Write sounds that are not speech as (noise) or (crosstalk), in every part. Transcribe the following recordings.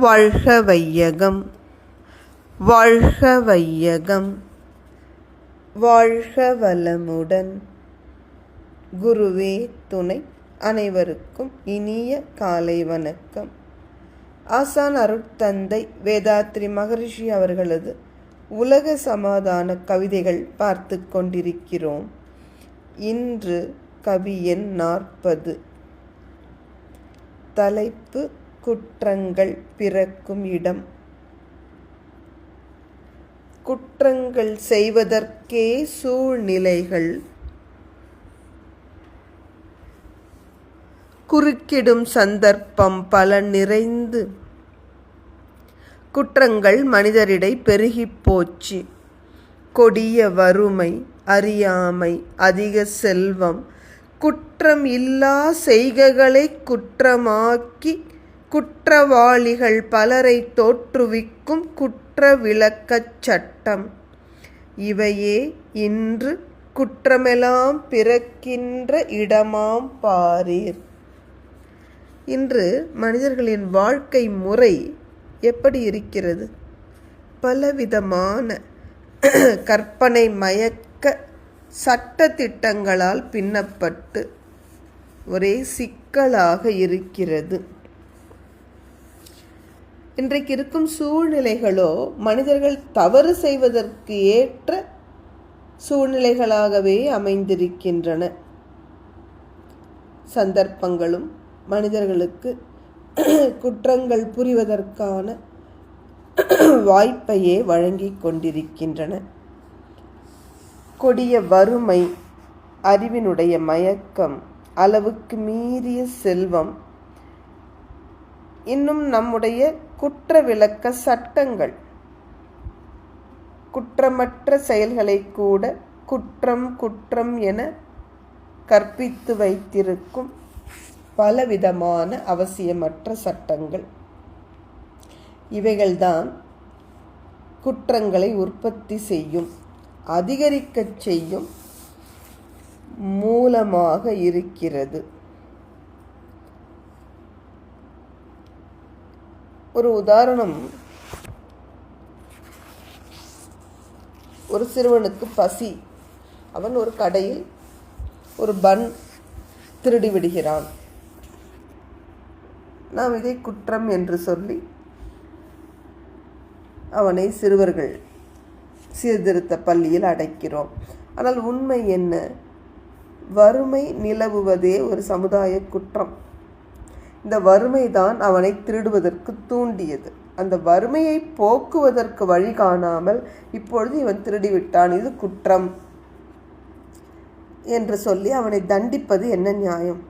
வாழ்க வையகம் வாழ்க வையகம் வாழ்க வளமுடன் குருவே துணை அனைவருக்கும் இனிய காலை வணக்கம். ஆசான் அருட்தந்தை வேதாத்ரி மகரிஷி அவர்களது உலக சமாதான கவிதைகள் பார்த்து கொண்டிருக்கிறோம். இன்று கவி எண் நாற்பது. தலைப்பு குற்றங்கள் பிறக்கும் இடம். குற்றங்கள் செய்வதற்கே சூழ்நிலைகள். குறுக்கிடும் சந்தர்ப்பம் பல நிறைந்து. குற்றங்கள் மனிதரிடை பெருகிப்போச்சு கொடிய வறுமை அறியாமை அதிக செல்வம் குற்றம் இல்லா செய்கைகளை குற்றமாக்கி குற்றவாளிகள் பலரை தோற்றுவிக்கும் குற்ற விளக்கச் சட்டம். இவையே இன்று குற்றமெல்லாம் பிறக்கின்ற இடமாம் பாரீர். இன்று மனிதர்களின் வாழ்க்கை முறை எப்படி இருக்கிறது? பலவிதமான (clears throat) கற்பனை மயக்க சட்ட திட்டங்களால் பின்னப்பட்டு ஒரே சிக்கலாக இருக்கிறது. இன்றைக்கு இருக்கும் சூழ்நிலைகளோ மனிதர்கள் தவறு செய்வதற்கு ஏற்ற சூழ்நிலைகளாகவே அமைந்திருக்கின்றன. சந்தர்ப்பங்களும் மனிதர்களுக்கு குற்றங்கள் புரிவதற்கான வாய்ப்பையே வழங்கி கொண்டிருக்கின்றன. கொடிய வறுமை அறிவினுடைய மயக்கம் அளவுக்கு மீறிய செல்வம் இன்னும் நம்முடைய குற்றவிலக்க சட்டங்கள். குற்றமற்ற செயல்களை கூட குற்றம் குற்றம் என கற்பித்து வைத்திருக்கும் பலவிதமான அவசியமற்ற சட்டங்கள். இவைகள்தான் குற்றங்களை உற்பத்தி செய்யும் அதிகரிக்கச் செய்யும் மூலமாக இருக்கிறது. ஒரு உதாரணம். ஒரு சிறுவனுக்கு பசி. அவன் ஒரு கடையில் ஒரு பன் திருடி விடுகிறான். நாம் இதை குற்றம் என்று சொல்லி அவனை சிறுவர்கள் சீர்திருத்த பள்ளியில் அடைக்கிறோம். ஆனால் உண்மை என்ன? வறுமை நிலவுவதே ஒரு சமுதாய குற்றம். இந்த வறுமை தான் அவனை திருடுவதற்கு தூண்டியது. அந்த வறுமையை போக்குவதற்கு வழி காணாமல் இப்பொழுது இவன் திருடிவிட்டான். இது குற்றம் என்று சொல்லி அவனை தண்டிப்பது என்ன நியாயம்?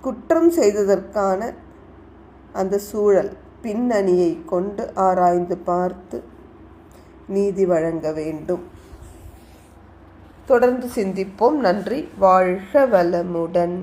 குற்றம் செய்ததற்கான அந்த சூழல் பின்னணியை கொண்டு ஆராய்ந்து பார்த்து நீதி வழங்க வேண்டும். தொடர்ந்து சிந்திப்போம். நன்றி. வாழ்க வளமுடன்.